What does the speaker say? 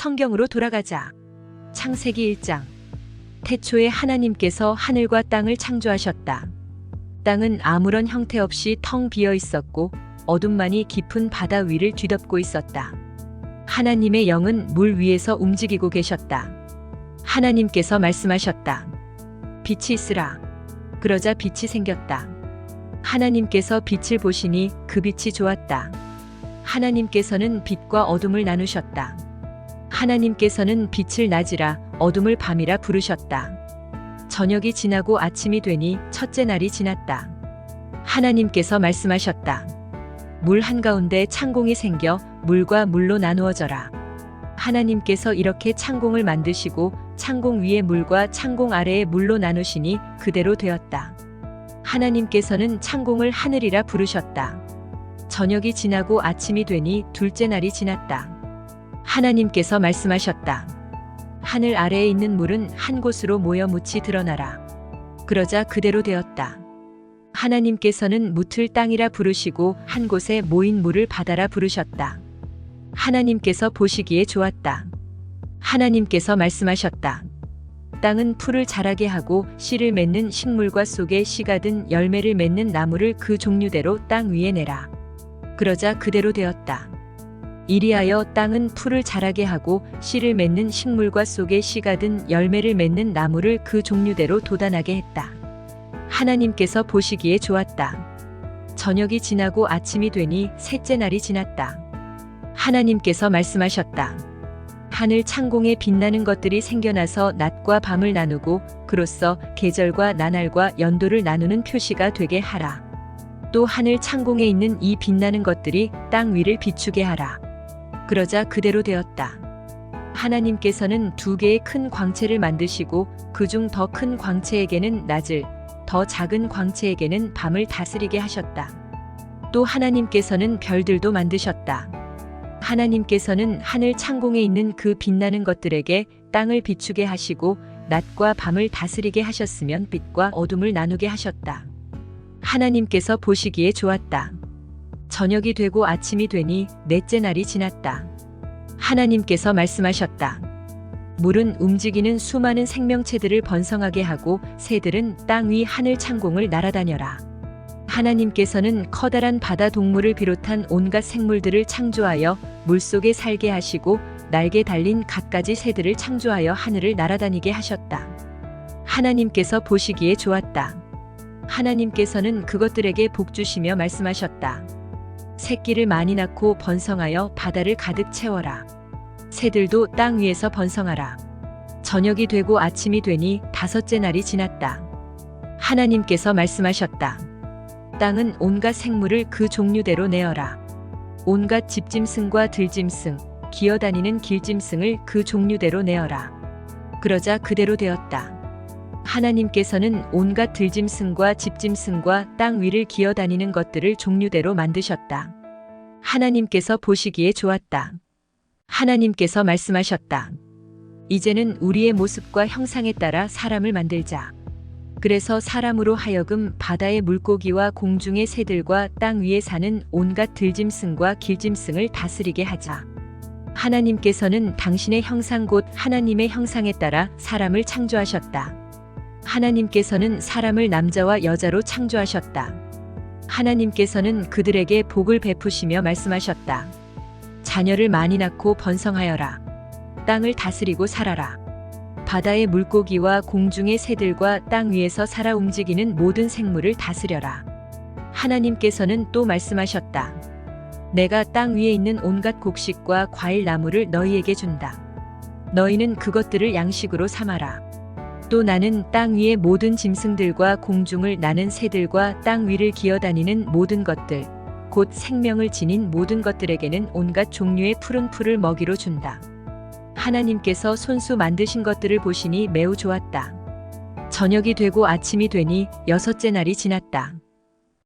성경으로 돌아가자. 창세기 1장. 태초에 하나님께서 하늘과 땅을 창조하셨다. 땅은 아무런 형태 없이 텅 비어 있었고 어둠만이 깊은 바다 위를 뒤덮고 있었다. 하나님의 영은 물 위에서 움직이고 계셨다. 하나님께서 말씀하셨다. 빛이 있으라. 그러자 빛이 생겼다. 하나님께서 빛을 보시니 그 빛이 좋았다. 하나님께서는 빛과 어둠을 나누셨다. 하나님께서는 빛을 낮이라 어둠을 밤이라 부르셨다. 저녁이 지나고 아침이 되니 첫째 날이 지났다. 하나님께서 말씀하셨다. 물 한가운데 창공이 생겨 물과 물로 나누어져라. 하나님께서 이렇게 창공을 만드시고 창공 위에 물과 창공 아래에 물로 나누시니 그대로 되었다. 하나님께서는 창공을 하늘이라 부르셨다. 저녁이 지나고 아침이 되니 둘째 날이 지났다. 하나님께서 말씀하셨다. 하늘 아래에 있는 물은 한 곳으로 모여 묻히 드러나라. 그러자 그대로 되었다. 하나님께서는 묻을 땅이라 부르시고 한 곳에 모인 물을 바다라 부르셨다. 하나님께서 보시기에 좋았다. 하나님께서 말씀하셨다. 땅은 풀을 자라게 하고 씨를 맺는 식물과 속에 씨가 든 열매를 맺는 나무를 그 종류대로 땅 위에 내라. 그러자 그대로 되었다. 이리하여 땅은 풀을 자라게 하고 씨를 맺는 식물과 속에 씨가 든 열매를 맺는 나무를 그 종류대로 도단하게 했다. 하나님께서 보시기에 좋았다. 저녁이 지나고 아침이 되니 셋째 날이 지났다. 하나님께서 말씀하셨다. 하늘 창공에 빛나는 것들이 생겨나서 낮과 밤을 나누고 그로써 계절과 나날과 연도를 나누는 표시가 되게 하라. 또 하늘 창공에 있는 이 빛나는 것들이 땅 위를 비추게 하라. 그러자 그대로 되었다. 하나님께서는 두 개의 큰 광채를 만드시고 그중 더 큰 광채에게는 낮을, 더 작은 광채에게는 밤을 다스리게 하셨다. 또 하나님께서는 별들도 만드셨다. 하나님께서는 하늘 창공에 있는 그 빛나는 것들에게 땅을 비추게 하시고 낮과 밤을 다스리게 하셨으면 빛과 어둠을 나누게 하셨다. 하나님께서 보시기에 좋았다. 저녁이 되고 아침이 되니 넷째 날이 지났다. 하나님께서 말씀하셨다. 물은 움직이는 수많은 생명체들을 번성하게 하고 새들은 땅 위 하늘 창공을 날아다녀라. 하나님께서는 커다란 바다 동물을 비롯한 온갖 생물들을 창조하여 물속에 살게 하시고 날개 달린 갖가지 새들을 창조하여 하늘을 날아다니게 하셨다. 하나님께서 보시기에 좋았다. 하나님께서는 그것들에게 복 주시며 말씀하셨다. 새끼를 많이 낳고 번성하여 바다를 가득 채워라. 새들도 땅 위에서 번성하라. 저녁이 되고 아침이 되니 다섯째 날이 지났다. 하나님께서 말씀하셨다. 땅은 온갖 생물을 그 종류대로 내어라. 온갖 집짐승과 들짐승, 기어다니는 길짐승을 그 종류대로 내어라. 그러자 그대로 되었다. 하나님께서는 온갖 들짐승과 집짐승과 땅 위를 기어다니는 것들을 종류대로 만드셨다. 하나님께서 보시기에 좋았다. 하나님께서 말씀하셨다. 이제는 우리의 모습과 형상에 따라 사람을 만들자. 그래서 사람으로 하여금 바다의 물고기와 공중의 새들과 땅 위에 사는 온갖 들짐승과 길짐승을 다스리게 하자. 하나님께서는 당신의 형상 곧 하나님의 형상에 따라 사람을 창조하셨다. 하나님께서는 사람을 남자와 여자로 창조하셨다. 하나님께서는 그들에게 복을 베푸시며 말씀하셨다. 자녀를 많이 낳고 번성하여라. 땅을 다스리고 살아라. 바다의 물고기와 공중의 새들과 땅 위에서 살아 움직이는 모든 생물을 다스려라. 하나님께서는 또 말씀하셨다. 내가 땅 위에 있는 온갖 곡식과 과일 나무를 너희에게 준다. 너희는 그것들을 양식으로 삼아라. 또 나는 땅 위의 모든 짐승들과 공중을 나는 새들과 땅 위를 기어다니는 모든 것들, 곧 생명을 지닌 모든 것들에게는 온갖 종류의 푸른 풀을 먹이로 준다. 하나님께서 손수 만드신 것들을 보시니 매우 좋았다. 저녁이 되고 아침이 되니 여섯째 날이 지났다.